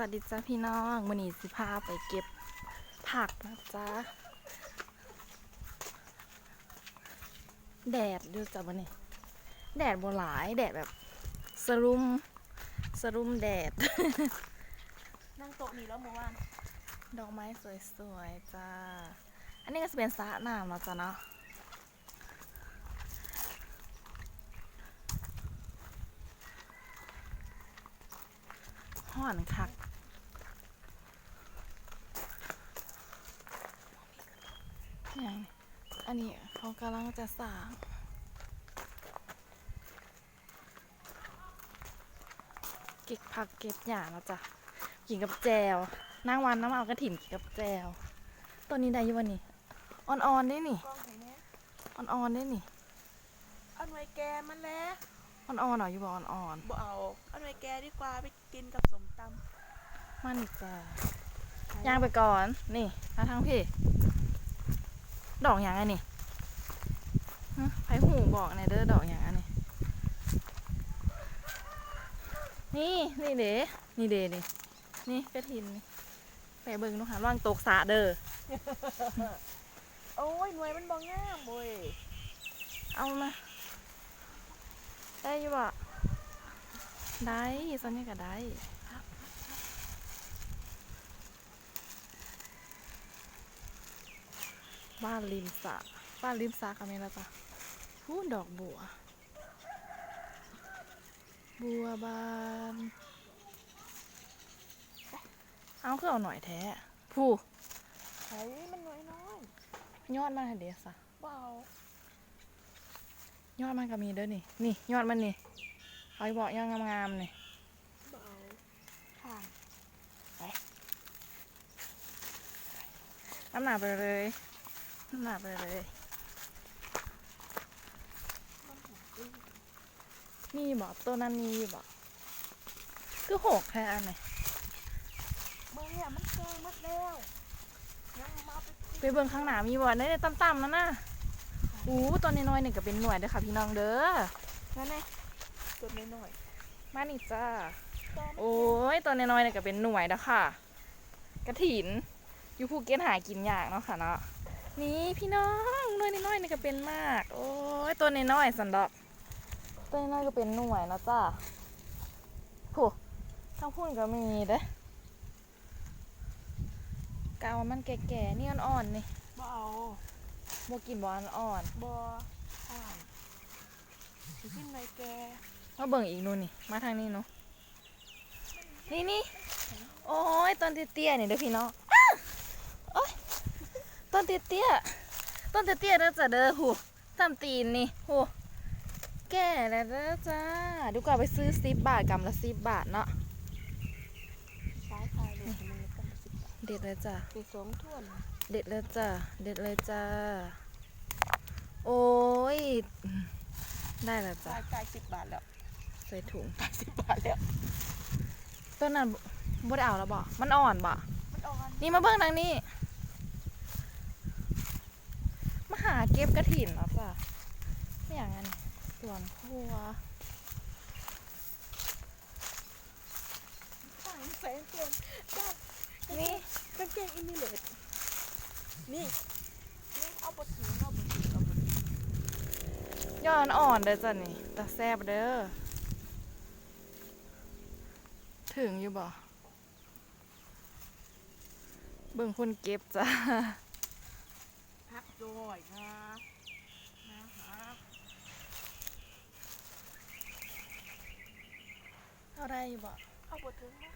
สวัสดีจ้าพี่น้องวันนี้สิพาไปเก็บผักนะจ๊ะ แดดดูจ้ะวันนี้ แดดบ่หลาย แดดแบบสรุมสรุมแดด นั่งโต๊ะนี้แล้วเมื่อวานดอกไม้สวยๆจ้า อันนี้ก็จะเป็นสระน้ำเนาะจ้ะเนาะห่อนคัก อย่างนี้อันนี้เขากำลังจะสร้างเก็บผักเก็บหญ้าแล้วจ้ะกินกับแจวนั่งวันน้ำเอากระถิ่นกินกับแจวตัวนี้ได้อยี่วันนี้อ่อนๆได้นี่กล้องเห็นไหมอ่อนๆได้นี่เอาหน่วยแกมันแล้วอ่อนๆเหรออยู่บอกอ่อนบ่เอาเอาหน่วยแกดีกว่าไปกินกับสมตๆมันอีกจ้ะำย่างไปก่อน นี่มาทางพี่ ดอกอย่างไงนี่ฮะไผหูบอกในอยเด้อดอกอย่างอันนี้นี่นี่เด้นี่เด้นี่นี่กระถินนี่ไปเบิ่งดูหาร่างตกสระเด้อโอ้ยหน่วยมันบ่งามเว้ยเอามาได้อยู่บ่ได้ซันนี่ก็ได้ บ้านริมสระบ้านริมสระก็มีแล้วจ้ะพูดดอกบัว บัวบาน เอาคือเอาหน่อยแท้ผู้ไอ้มันน้อยน้อยยอดมันให้เดียวซะๆบ่เอายอดมันก็มีเด้อนี่ นี่ ยอดมันนี่เอาไปบอกยอดงามๆนี่บ่เอาค่ะน้ำหนาไปเลย น้ำหนาไปเลยมีบอกตัวนั้นมีบอกคือหกแค่อันไหนเมื่อเนี่ยมันแกงหมดแล้วยังมาเอาไปไปเบิ่งข้างหน้ามีบ่ได้ต่ำๆนั่นน่ะอู้ตัวน้อยๆนี่ก็เป็นหน่วยเด้อค่ะพี่น้องเด้อนั่นไงตัวน้อยมานี่จ้าๆตัวมันโอ้ยตัวน้อยๆนี่ก็เป็นหน่วยเด้อค่ะ กระถินอยู่ภูเก็ตหากินยากเนาะค่ะเนาะ นี่พี่น้องหน่วยน้อยๆนี่ก็เป็นมาก โอ้ยตัวน้อยๆสันดอก ตัวน้อยๆก็เป็นหน่วยเนาะจ้าโหทั้งพุ่นก็มีเด้อกาวมันแก่ๆนี่อ่อนๆนี่บ่เอาโมกินบอลอ่อนบ่ค่ะสิกินหน่วยแกมาเบิ่งอีกนู่นนี่ มาทางนี้เนาะนี่นี่โอ้ยต้นเตี้ยๆนี่เด้อพี่น้องอ้าโอ้ย ต้นเตี้ยๆต้นเตี้ยๆเด้อจ้ะเด้อหูตามตีนนี่หูแก่แล้วเด้อจ้าดูกว่าไปซื้อสิบบาทกำละสิบบาทเนาะสายพายเลยมันต้องสิบบาทเด็ดเลยจ้ะไปสองถ้วนเด็ดเลยจ้ะเด็ดเลยจ้าโอ้ยได้แล้วจ้ะจ่ายจ่ายสิบบาทแล้วใส่ถุงจ่ายสิบบาทแล้วต้นนั้นบ่บ่ได้เอาแล้วบ่มันอ่อนบ่มันอ่อนนี่มาเบิ่งทางนี้ มาหา เก็บกระถินแล้วจ้ะไม่อย่างนั้นสวนครัวต่างแสงเกินจ้านี่กางเกงอิมิเลตนี่ นี่เอาบทถึงเอาบทถึงเอาบทถึงยอดอ่อนเด้อจ้ะนี่แต่แซ่บเด้อ ถึงอยู่บ่ เบิ่งคนเก็บจ้ะ พักด้วยนะนะฮะเอาได้อยู่บ่เอาบทถึงนะ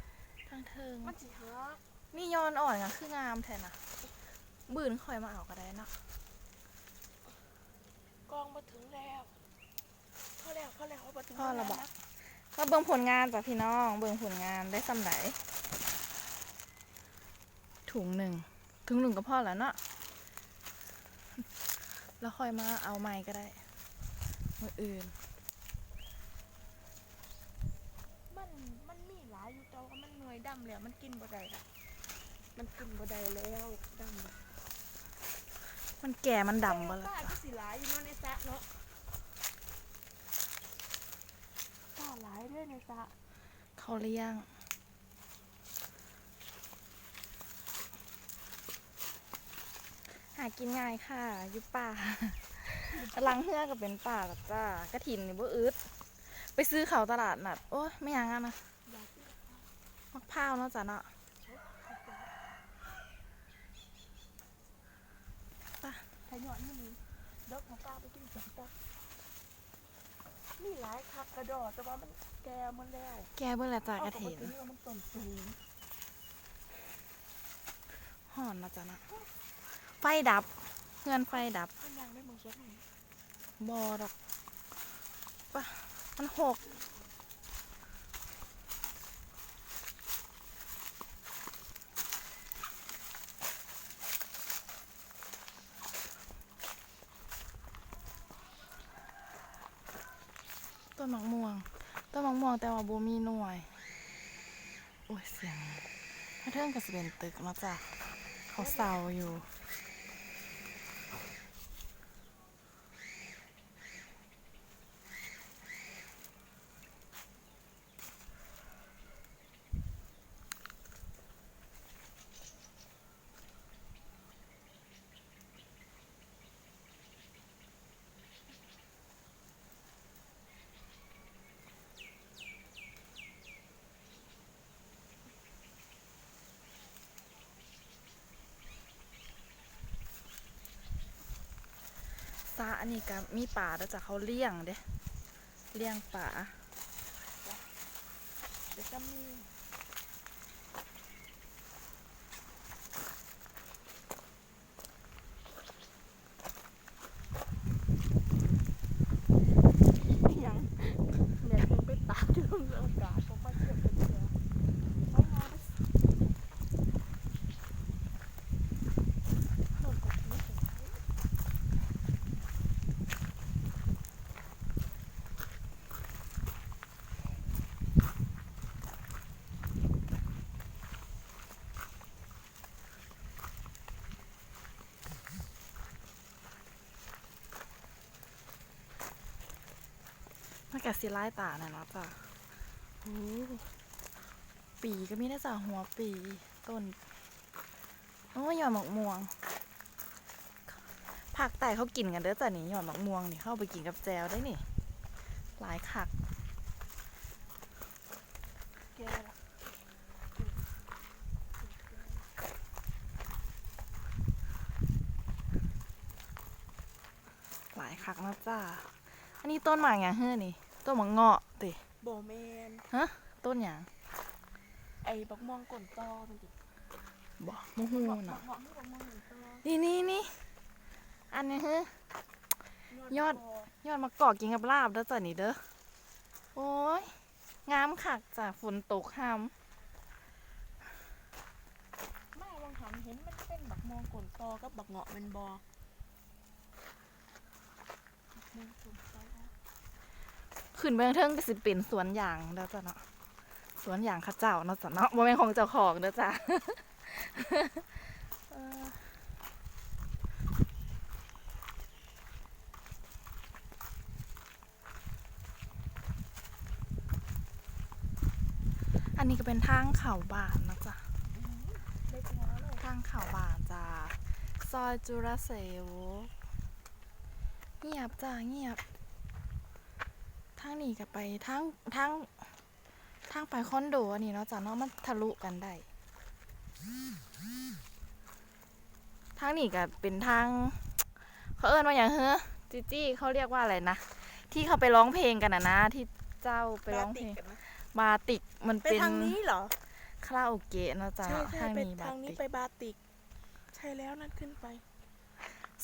ทางเทิงมันสิฮักนี่ยอนอ่อนอะคืองามแท้น่ะบืนคอยมาเอาก็ได้เนาะกองบทถึงแล้วพอแล้วพอแล้วเอาบทถึงพ่อเราบอกนะมาเบิ่งผลงานจ้ะพี่น้อง เบิ่งผลงานได้สำไหนถุงหนึ่งถุงหนึ่งก็พอแล้วเนาะ แล้วค่อยมาเอาไม้ก็ได้มืออื่น มันมันมีหลายอยู่แต่ว่ามันเหนื่อยดำแล้วมันกินบ่ได้ละมันกินบ่ได้แล้วดำแล้วมันแก่มันดำบ่ละป้าจ้ะก็สิหลายอยู่เนาะในสระเนาะป้าหลายเด้วยในสระเขาเลี้ยงากินง่ายค่ะอยุป่าหลังเฮือก็เป็นป่ากับจ้ากระถินนี่บ่อึดไปซื้อเขาวตลาดนัดโอ้ยไม่ยังอะนะอยากกินมะพร้าวเนาะจ้ะเนาะไข่หยอดนี่เด็กของป้าไปกินจับตันี่หลายคักกระดอแต่ว่ามันแก่หมันแล้ว แกเบิ่งและจ้ากระถินเอาปกติว่ามันต้นสูงห่อนเนาะจ้ะเนาะ ไฟดับเงินไฟดับมันยังไม่มึงเช็คหน่อยบอดอกปะมันหกต้นมะม่วงต้นมะม่วงแต่ว่าบ่มีหน่วย โอ้ยเสียงถ้าเทิงก็สิเปนตึกเนาจ้ะเขาเศร้าอยู่ อันนี้ก็มีป่าแล้วจ้ะเขาเลี้ยงเด้เลี้ยงป่าเดี๋ยวจะมียังแม่เพิ่งไปตากที่โรงเรียนอากาศผมมาเก็บเป็นเดือนไปงานหล่นกับนี้ถึงไหน มัน กะสิไล่ตาน่ะนะจ้ะปีก็มีได้จ้ะหัวปีต้นโอ้ยยอดหมกม่วงผักแต่เขากินกันเด้อจ้ะนี่ยอดหมกม่วงนี่เข้าไปกินกับแจวได้นี่ หลายคักแกหลายคักนะจ้า อันนี้ต้นหมากอย่างเฮ้อนี่ ต้นหมากเงาะติโบแมนฮะต้นอย่างไอ้บักม่วงก่นตอมันดิบ่มูฮูบักเนาะเหาะนี่บักม่วงก่นตอนี่นี่นี่อันนี้เฮ้อยอดคอยอดมะกอกกินกับลาบเด้อจ้ะนี่เด้อโอ้ยงามคักจ้ะฝนตกห้ามไม่วังหันเห็นมันเป็นบักม่วงก่นตอกับบักเหาะแมันบอบักม่วงก่นตอ ขึ้นไปเทิงก็สิเป็นสวนยางเด้อจ้ะเนาะสวนยางข้าเจ้าเนาะจ้ะเนาะบ่แม่นของเจ้าของเด้อจ้ะอันนี้ก็เป็นทางเข่าบานนะจ๊ะทางเข่าบานจ้าซอยจุรเสวเงียบจ้าเงียบางนี้ก็ไปทางทางทางไปคอนโดอันนี้เนาะจ้ะเนาะมันทะลุกันได้ทางนี้ก็เป็นทางเขาเอิ้นว่าอย่างเฮ้อจีจี้เขาเรียกว่าอะไรนะที่เขาไปร้องเพลงกันนะนะที่เจ้าไปร้องเพลงบาติกกันนะบาติกมันไปเป็นทางนี้เหรอคาราโอเกะเนาะจ้ะใช่ใช่ทางไปนี้บาทางนี้ติกไปบาติก ใช่แล้วนั่นขึ้นไป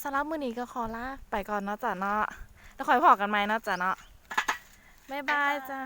สำหรับมื้อนี้ก็ขอลาไปก่อนเนาะจ้ะเนาะแล้วคอยพอกันไหมเนาะจ้ะเนาะ บ๊ายบายจ้า